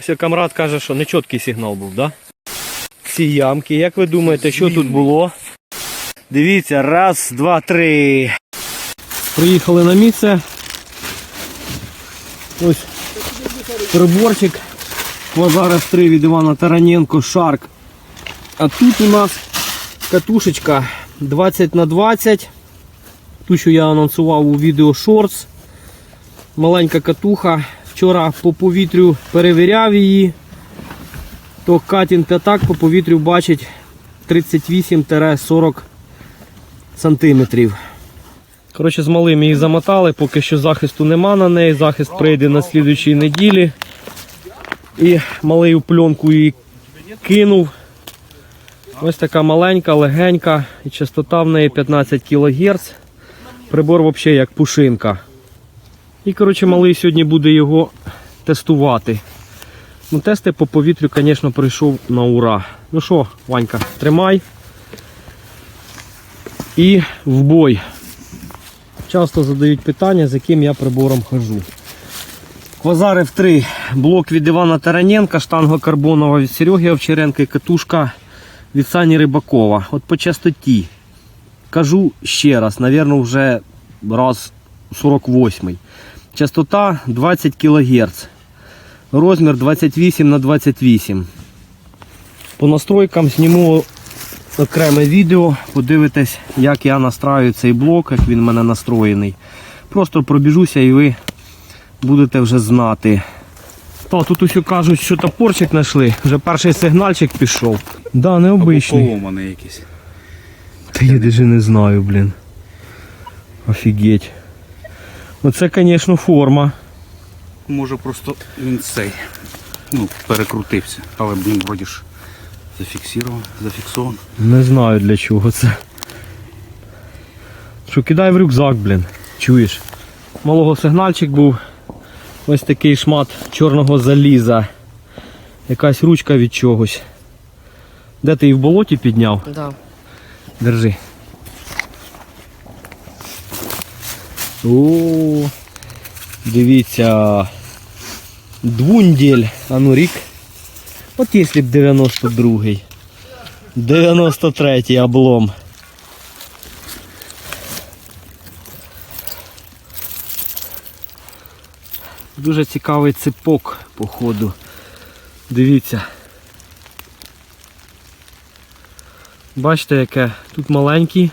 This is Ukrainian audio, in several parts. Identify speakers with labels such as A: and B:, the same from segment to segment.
A: Все, камрад каже, що нечіткий сигнал був, да? Ці ямки, як ви думаєте, що тут було? Дивіться, раз, два, три. Приїхали на місце. Ось приборчик. Квазаров 3 від Івана Тараненко, Шарк. А тут у нас катушечка 20 на 20 Ту, що я анонсував у відео Shorts. Маленька катуха. Вчора по повітрю перевіряв її. То катінг п'ятак по повітрю бачить 38-40 сантиметрів. Коротше, з малим її замотали, поки що захисту нема на неї. Захист прийде на слідуючій неділі. І малий у пленку її кинув. Ось така маленька, легенька, і частота в неї 15 кГц. Прибор взагалі як пушинка. І коротше, малий сьогодні буде його тестувати. Ну, Тести по повітрю, звісно, пройшов на ура. Ну що, Ванька, тримай. І в бой. Часто задають питання, з яким я прибором хожу. Квазар F3, блок від Івана Тараненка, штанга карбонова від Сереги Овчаренка і катушка від Сані Рибакова. От по частоті. Кажу ще раз, напевно, вже раз 48. Частота 20 кГц. Розмір 28 на 28. По настройкам зніму окреме відео. Подивитесь, як я настраю цей блок, як він в мене настроєний. Просто пробіжуся і ви будете вже знати. Та, тут усі кажуть, що топорчик знайшли. Вже перший сигнальчик пішов. Да, необичний.
B: Поломаний якийсь.
A: Та я даже не знаю, блін. Офігеть. Оце, звісно, форма.
B: Може просто він цей. Ну, перекрутився. Але він вроді ж зафіксував, зафіксований.
A: Не знаю для чого це. Що кидай в рюкзак, блін. Чуєш? Малого сигнальчик був. Ось такий шмат чорного заліза. Якась ручка від чогось. Де ти її в болоті підняв?
C: Да.
A: Держи. О, дивіться. Двундель. А ну рік. От якщо б 92-й. 93-й облом. Дуже цікавий ципок, походу. Дивіться. Бачите, яке тут маленькі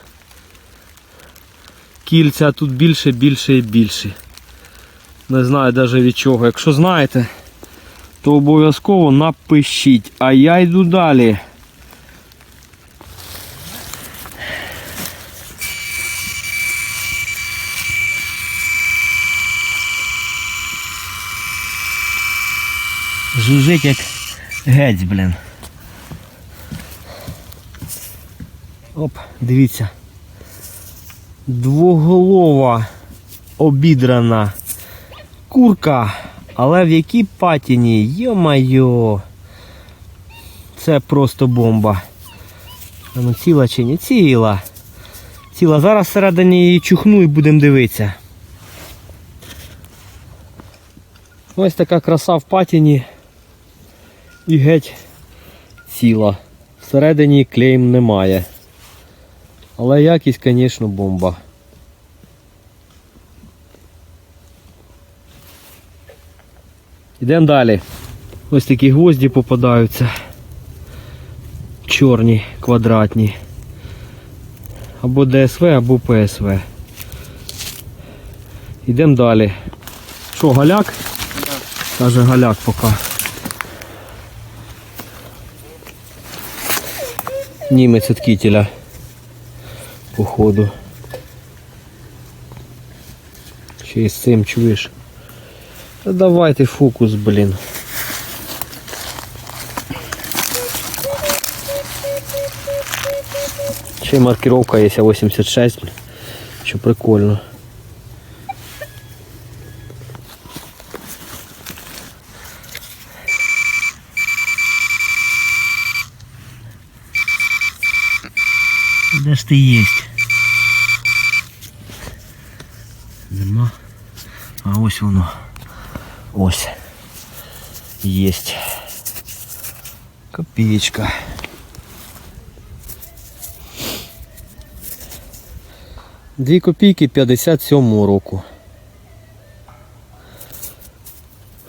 A: кільця, а тут більше, більше і більше. Не знаю навіть від чого. Якщо знаєте, то обов'язково напишіть. А я йду далі. Жужить як гець, блін. Оп, дивіться. Двоголова обідрана курка, але в якій патіні, йо-майо. Це просто бомба. Ну ціла чи не ціла. Ціла. Зараз всередині її чухну і будемо дивитися. Ось така краса в патіні. І геть ціла. Всередині клейм немає. Але якість, звісно, бомба. Йдемо далі. Ось такі гвозді попадаються. Чорні, квадратні. Або ДСВ, або ПСВ. Йдемо далі. Що, галяк? Каже галяк поки. Німець від кітеля. Походу. Ще й з цим чуєш. Давайте фокус, блін. Ще й маркировка є 86, блін. Що прикольно. Де ж ти? Нема. А ось воно. Ось. Єсть. Копеечка. Дві копійки 57 року.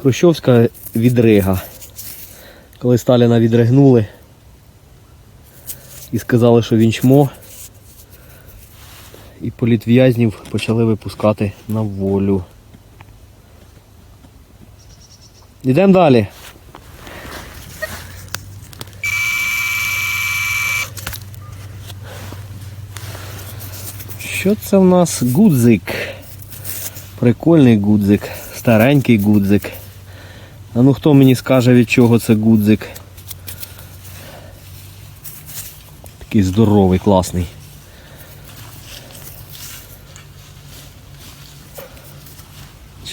A: Хрущовська відрига. Коли Сталіна відригнули і сказали, що він чмо, і політв'язнів почали випускати на волю. Йдемо далі. Що це в нас? Гудзик. Прикольний гудзик. Старенький гудзик. А ну хто мені скаже від чого це гудзик? Такий здоровий, класний.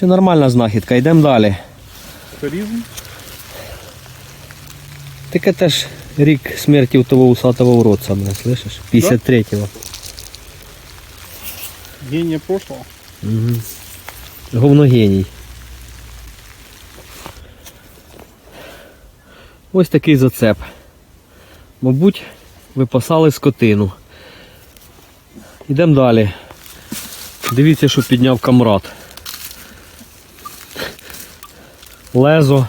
A: Ще нормальна знахідка, йдемо далі.
C: Туризм?
A: Таке теж рік смерті того усатого уродца, блин, слышиш? 53-го.
C: Гения прошлого.
A: Угу. Говногеній. Ось такий зацеп. Мабуть, випасали скотину. Йдемо далі. Дивіться, що підняв камрад. Лезо.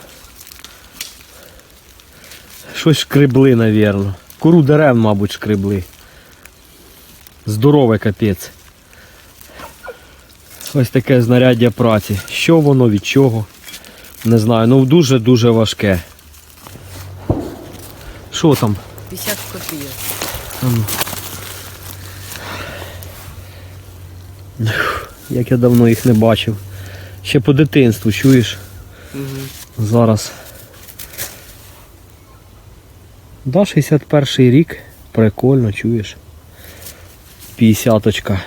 A: Щось шкребли, навірно. Кору дерев, мабуть, шкребли. Здорове капець. Ось таке знаряддя праці. Що воно, від чого? Не знаю. Ну дуже-дуже важке. Що там?
D: 50 копійок.
A: Як я давно їх не бачив. Ще по дитинству, чуєш?
D: Угу.
A: Зараз. Да, 61 рік. Прикольно, чуєш. 50-очка.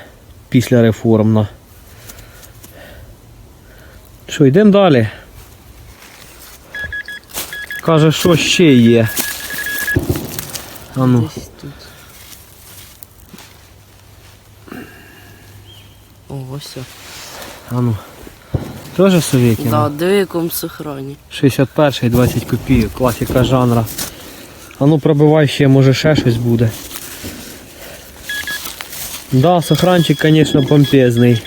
A: Після реформна. Що, йдемо далі. Каже, що ще є. А ну.
D: Тут. О, ось.
A: А Тоже совєтіна?
D: Да, диви, якому сохрані.
A: 61 20 копійок, класика жанра. А ну пробивай ще, може ще щось буде. Да, сохранчик, конечно, помпезний.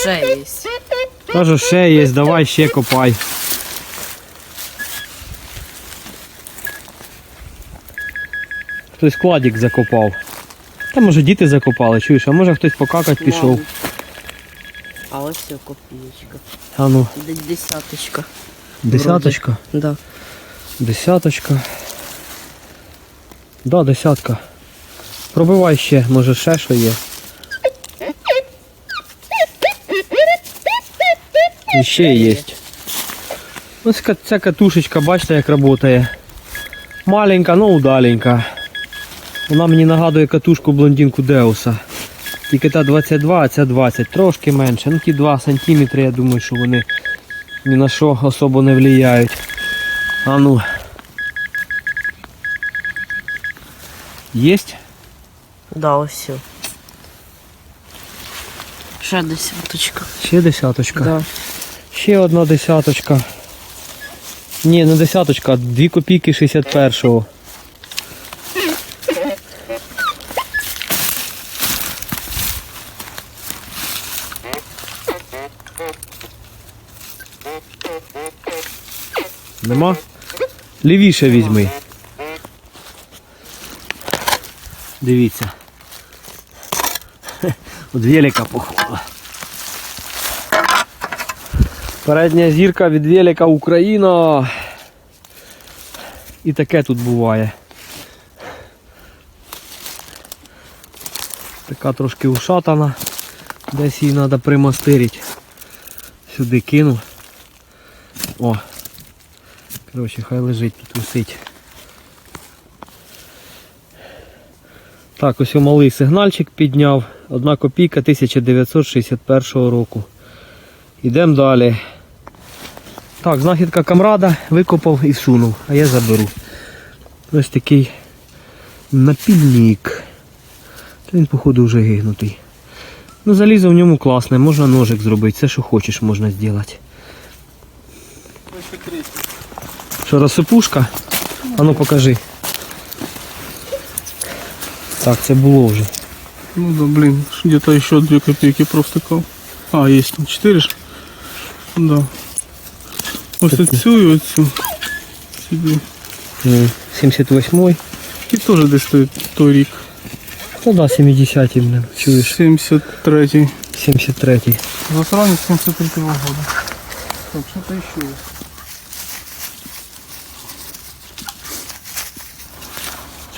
D: Ще є.
A: Кажу, ще є, давай ще копай. Хтось кладик закопав. Та може діти закопали, чуєш, а може хтось покакати пішов.
D: А ось ця копійочка.
A: А ну,
D: Десь десяточка.
A: десяточка.
D: Да.
A: Десяточка. Да, десятка. Пробивай ще, може ще що є. І ще є. Ось ця катушечка, бачите, як працює. Маленька, но удаленька. Вона мені нагадує катушку блондинку Деуса. Тільки та 22, а ця 20. Трошки менше. Ну ті 2 см, я думаю, що вони ні на що особо не впливають. А ну. Єсть?
D: Да, ось все. Ще десяточка.
A: Ще десяточка.
D: Да.
A: Ще одна десяточка. Ні, не десяточка, а 2 копійки 61-го. Нема? Лівіше візьми. Дивіться. От велика походу. Передня зірка від велика Україна. І таке тут буває. Така трошки ушатана. Десь її треба примастирити. Сюди кину. О. Коротше, хай лежить, тут висить. Так, ось малий сигнальчик підняв. Одна копійка 1961 року. Йдемо далі. Так, знахідка камрада викопав і всунув, а я заберу. Ось такий напільник. Та він, походу, вже гигнутий. Ну, залізо в ньому класне, можна ножик зробити, все, що хочеш, можна зробити. Що, розсипушка? А ну покажи. Так, це було вже.
C: Ну да, блин, где-то еще 2 копейки провтыкал. А, есть там 4 ж. Да. Ось оцю і оцю. Сюди.
A: М, 78-й.
C: І теж десь той, той рік.
A: Ну да, 70-й, блин. Чуєш?
C: 73-й.
A: 73-й.
C: Засранец 73-го года. Так, что-то еще есть.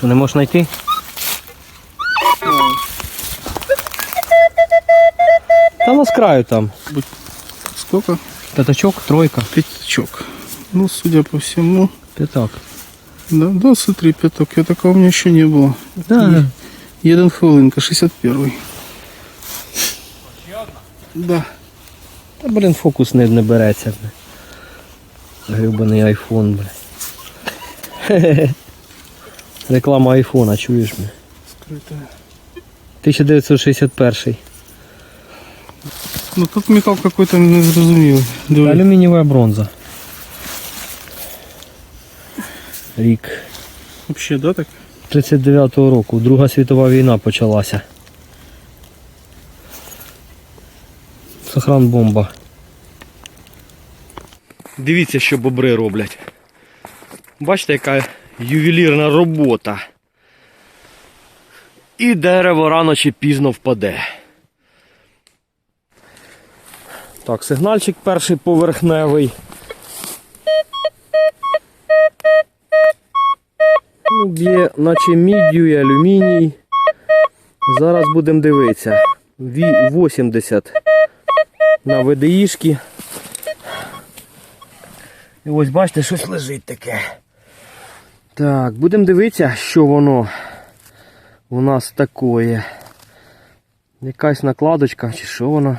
A: Що, не можеш знайти? Та ну з краю там.
C: Сколько?
A: П'ятачок, тройка.
C: Пятачок. Ну, судя по всему,
A: П'ятак.
C: да, да, смотри, пяток. Я такого у меня еще не было.
A: Да.
C: Один хвилинка, 61-й. Да.
A: Та, блін, фокус не, не береться. Грибаний айфон, бля. Реклама айфона, чуєш бля.
C: Скрытая.
A: 1961.
C: Ну тут металл какой-то незрозумілий.
A: Алюмінієва бронза. Рік.
C: Вообще, да, так?
A: 39-го року. Друга світова війна почалася. Сохран бомба. Дивіться, що бобри роблять. Бачите, яка ювелірна робота. І дерево рано чи пізно впаде. Так, сигнальчик перший поверхневий. Ну, б'є, наче міддю і алюміній. Зараз будемо дивитися. Ві- 80 на ВДІшки. І ось бачите, щось лежить таке. Так, будемо дивитися, що воно у нас такое. Якась накладочка чи що воно.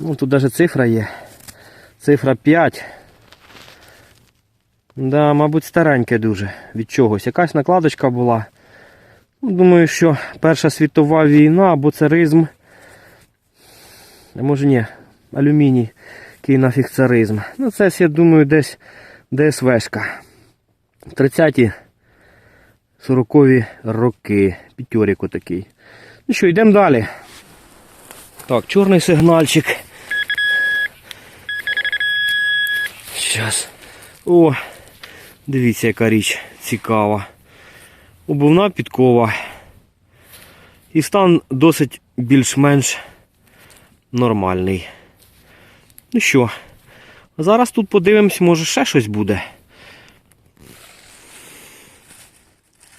A: Ну, тут навіть цифра є. Цифра 5. Да, мабуть, стареньке дуже від чогось. Якась накладочка була. Ну, Думаю, що Перша світова війна або царизм. А може ні, алюміній, який нафіг царизм. Ну, це, я думаю, десь ДСВшка. 30-ті 40-ві роки. П'ятьоріку такий. Ну що, йдемо далі. Так, чорний сигнальчик. Щас. О, дивіться, яка річ цікава. Обувна підкова. І стан досить більш-менш нормальний. Ну що, зараз тут подивимось, може ще щось буде.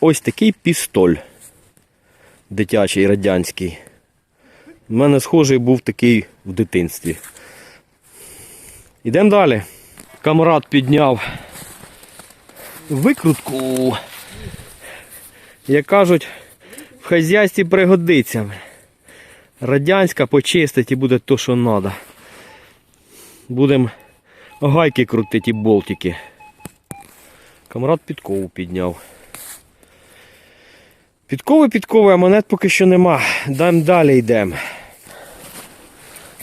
A: Ось такий пістоль. Дитячий радянський. У мене схожий був такий в дитинстві. Ідемо далі. Камрад підняв викрутку. Як кажуть, в хазяйстві пригодиться. Радянська почистить і буде то, що треба. Будемо гайки крутити і болтики. Камрад підкову підняв. Підкови підкови, а монет поки що нема. Дам далі йдемо.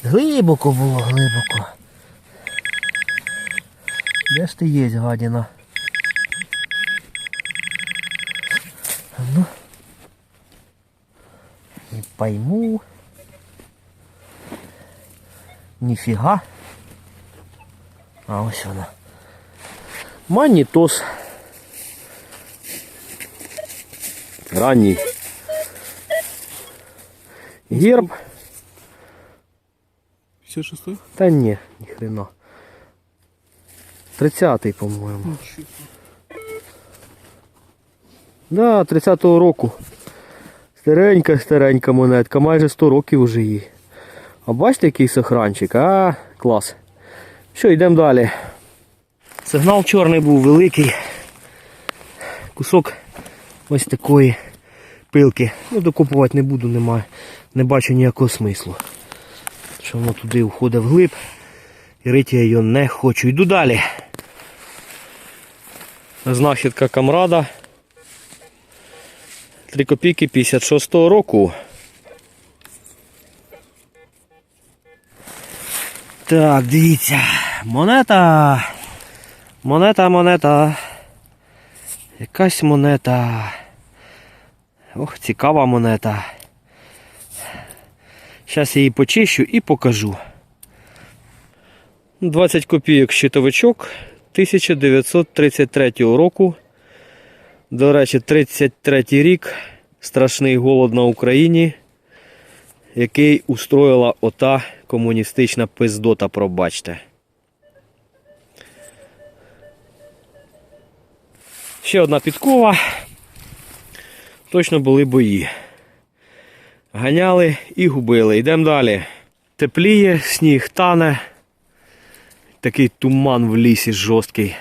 A: Глибоко було, глибоко. Де ж ти є, гадіна? Ну. Не пойму. Ніфіга. А ось вона. Манітос. Ранній. Герб.
C: 56-й?
A: Та ні, ніхрена. 30-й, по-моєму. Да, 30-го року. Старенька, старенька монетка, майже 100 років уже їй. А бачите, який сохранчик? А, клас. Що, йдемо далі. Сигнал чорний був великий. Кусок ось такої пилки. Ну, докупувати не буду, немає, не бачу ніякого смислу. Що воно туди входить вглиб. І рити я його не хочу. Йду далі. Знахідка камрада. 3 копійки 56-го року. Так, дивіться, монета. Монета, монета. Якась монета. Ох, цікава монета. Зараз я її почищу і покажу. 20 копійок щитовичок 1933 року. До речі, 33 рік. Страшний голод на Україні, який устроїла ота комуністична пиздота, пробачте. Ще одна підкова. Точно були бої. Ганяли і губили. Йдемо далі. Тепліє, сніг тане. Такий туман в лісі жорсткий.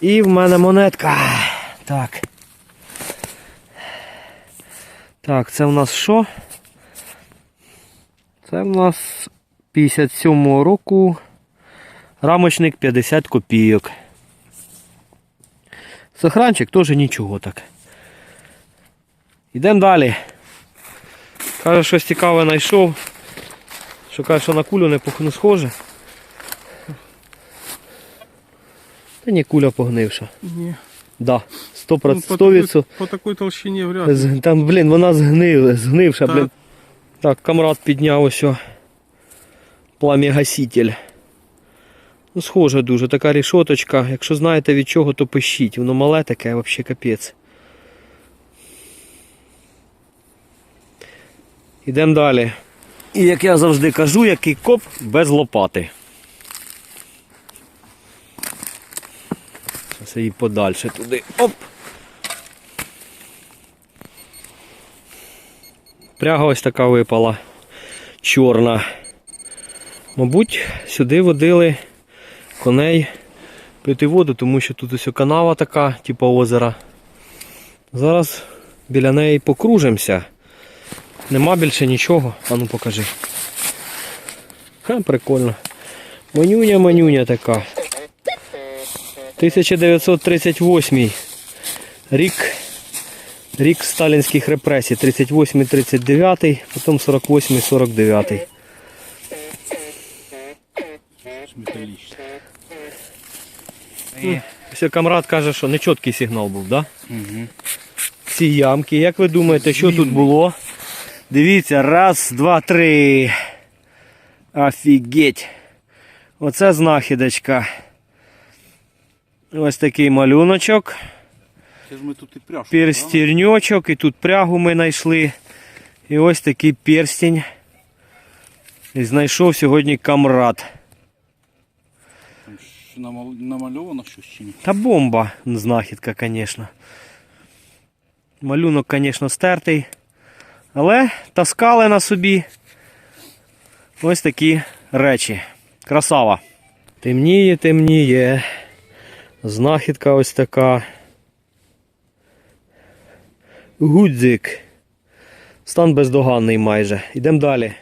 A: І в мене монетка. Так. Так, це в нас що? Це в нас 57-го року. Рамочник 50 копійок. Сохранчик теж нічого так. Йдемо далі. Каже, щось цікаве знайшов. Що каже, що на кулю не, не схоже. Та ні, куля погнивша.
C: Не.
A: Да, 100%.
C: Ну, по,
A: 100%.
C: такой, по такой толщине вряд ли.
A: Там, блін, вона згнила, згнивша,
C: Так.
A: блін. Так, камрад підняв ось. о. Плам'ягаситель. Ну, схоже дуже, така рішоточка. Якщо знаєте від чого, то пишіть. Воно мале таке, взагалі капець. Ідемо далі. І як я завжди кажу, який коп без лопати. Зараз її подальше туди. Оп! Пряга ось така випала. Чорна. Мабуть, сюди водили коней пити воду, тому що тут ось канава така, типу озера. Зараз біля неї покружимося. Нема більше нічого. А ну покажи. Ха, прикольно. Манюня, манюня така. 1938 рік. Рік сталінських репресій, 38-39, потім 48-49. Все, камрад каже, що нечіткий сигнал був, да?
B: Угу.
A: Ці ямки. Як ви думаєте, що тут було? Дивіться, раз, два, три. Офігеть. Оце знахідочка. Ось такий малюночок.
B: Це ж ми тут і пряжку.
A: Перстірньочок, і тут прягу ми знайшли. І ось такий перстень. І знайшов сьогодні камрад.
B: Там намальовано щось чи ні?
A: Та бомба знахідка, звісно. Малюнок, звісно, стертий. Але таскали на собі ось такі речі. Красава. Темніє, темніє. Знахідка ось така. Гудзик. Стан бездоганний майже. Йдемо далі.